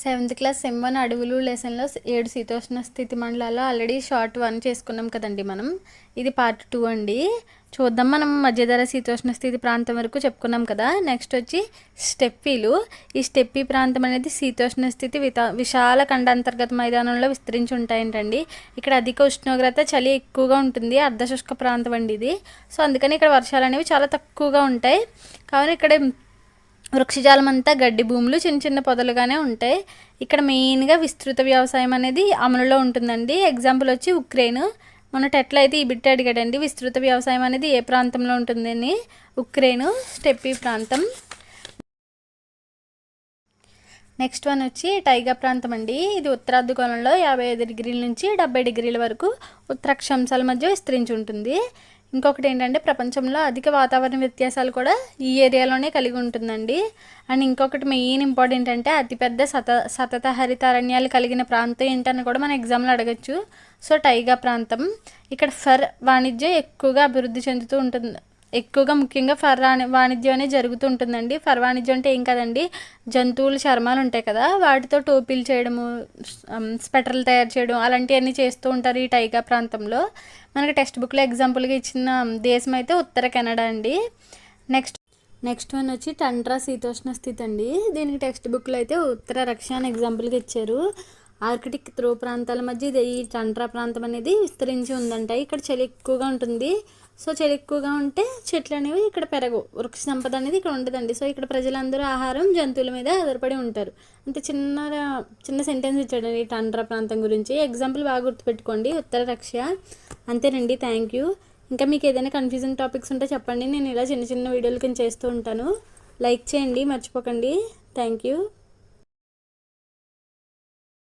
Seventh class sem one అడవులు లెసన్లో ఏడు శీతోష్ణ స్థితి మండలాల్లో ఆల్రెడీ షార్ట్ వన్ చేసుకున్నాం కదండి మనం. ఇది పార్ట్ టూ అండి. చూద్దాం మనం మధ్యధర శీతోష్ణ స్థితి ప్రాంతం వరకు చెప్పుకున్నాం కదా. నెక్స్ట్ వచ్చి స్టెప్పీలు. ఈ స్టెప్పీ ప్రాంతం అనేది శీతోష్ణ స్థితి విత విశాల ఖండాంతర్గత మైదానంలో విస్తరించి ఉంటాయంటండి. ఇక్కడ అధిక ఉష్ణోగ్రత చలి ఎక్కువగా ఉంటుంది అర్ధశుష్క ప్రాంతం అండి ఇది. సో అందుకని ఇక్కడ వర్షాలు అనేవి చాలా తక్కువగా ఉంటాయి. కావున ఇక్కడ వృక్షజాలం అంతా గడ్డి భూములు చిన్న చిన్న పొదలుగానే ఉంటాయి. ఇక్కడ మెయిన్గా విస్తృత వ్యవసాయం అనేది అమలులో ఉంటుందండి. ఎగ్జాంపుల్ వచ్చి ఉక్రెయిన్. మొన్నటి ఎట్లా అయితే ఈ బిట్ట అడిగాడండి. విస్తృత వ్యవసాయం అనేది ఏ ప్రాంతంలో ఉంటుందని. ఉక్రెయిన్ స్టెప్పీ ప్రాంతం. నెక్స్ట్ వన్ వచ్చి టైగా ప్రాంతం అండి. ఇది ఉత్తరార్ధగోళంలో యాభై ఐదు డిగ్రీల నుంచి డెబ్బై డిగ్రీల వరకు ఉత్తరాక్షాంశాల మధ్య విస్తరించి ఉంటుంది. ఇంకొకటి ఏంటంటే ప్రపంచంలో అధిక వాతావరణ వ్యత్యాసాలు కూడా ఈ ఏరియాలోనే కలిగి ఉంటుందండి. అండ్ ఇంకొకటి మెయిన్ ఇంపార్టెంట్ అంటే అతిపెద్ద సత సతత హరిత అరణ్యాలు కలిగిన ప్రాంతం ఏంటని కూడా మన ఎగ్జామ్లో అడగచ్చు. సో టైగా ప్రాంతం. ఇక్కడ ఫర్ వాణిజ్యం ఎక్కువగా అభివృద్ధి చెందుతూ ఉంటుంది. ఎక్కువగా ముఖ్యంగా ఫర్ వాణిజ్యం అనేది జరుగుతూ ఉంటుందండి ఫర్ వాణిజ్యం అంటే ఏం కదండి? జంతువుల చర్మాలు ఉంటాయి కదా వాటితో టోపీలు చేయడము స్వెటర్లు తయారు చేయడం అలాంటివన్నీ చేస్తూ ఉంటారు ఈ టైగా ప్రాంతంలో. మనకి టెక్స్ట్ బుక్లో ఎగ్జాంపుల్గా ఇచ్చిన దేశం అయితే ఉత్తర కెనడా అండి. నెక్స్ట్ నెక్స్ట్ వన్ వచ్చి టంట్రా శీతోష్ణ స్థితి అండి. దీనికి టెక్స్ట్ బుక్లో అయితే ఉత్తర రక్ష అని ఎగ్జాంపుల్గా ఇచ్చారు. ఆర్కిటిక్ ధ్రువ ప్రాంతాల మధ్య ఇది ఈ టండ్రా ప్రాంతం అనేది విస్తరించి ఉందంట. ఇక్కడ చలి ఎక్కువగా ఉంటుంది. సో చలి ఎక్కువగా ఉంటే చెట్లు అనేవి ఇక్కడ పెరగవు. వృక్ష సంపద అనేది ఇక్కడ ఉండదండి. సో ఇక్కడ ప్రజలందరూ ఆహారం జంతువుల మీద ఆధారపడి ఉంటారు. అంటే చిన్న చిన్న సెంటెన్స్ ఇచ్చాడు ఈ టండ్రా ప్రాంతం గురించి. ఎగ్జాంపుల్ బాగా గుర్తుపెట్టుకోండి. ఉత్తర రక్ష అంతేనండి. థ్యాంక్ యూ ఇంకా మీకు ఏదైనా కన్ఫ్యూజన్ టాపిక్స్ ఉంటే చెప్పండి. నేను ఇలా చిన్న చిన్న వీడియోలు కింద చేస్తూ ఉంటాను. లైక్ చేయండి. మర్చిపోకండి. Thank you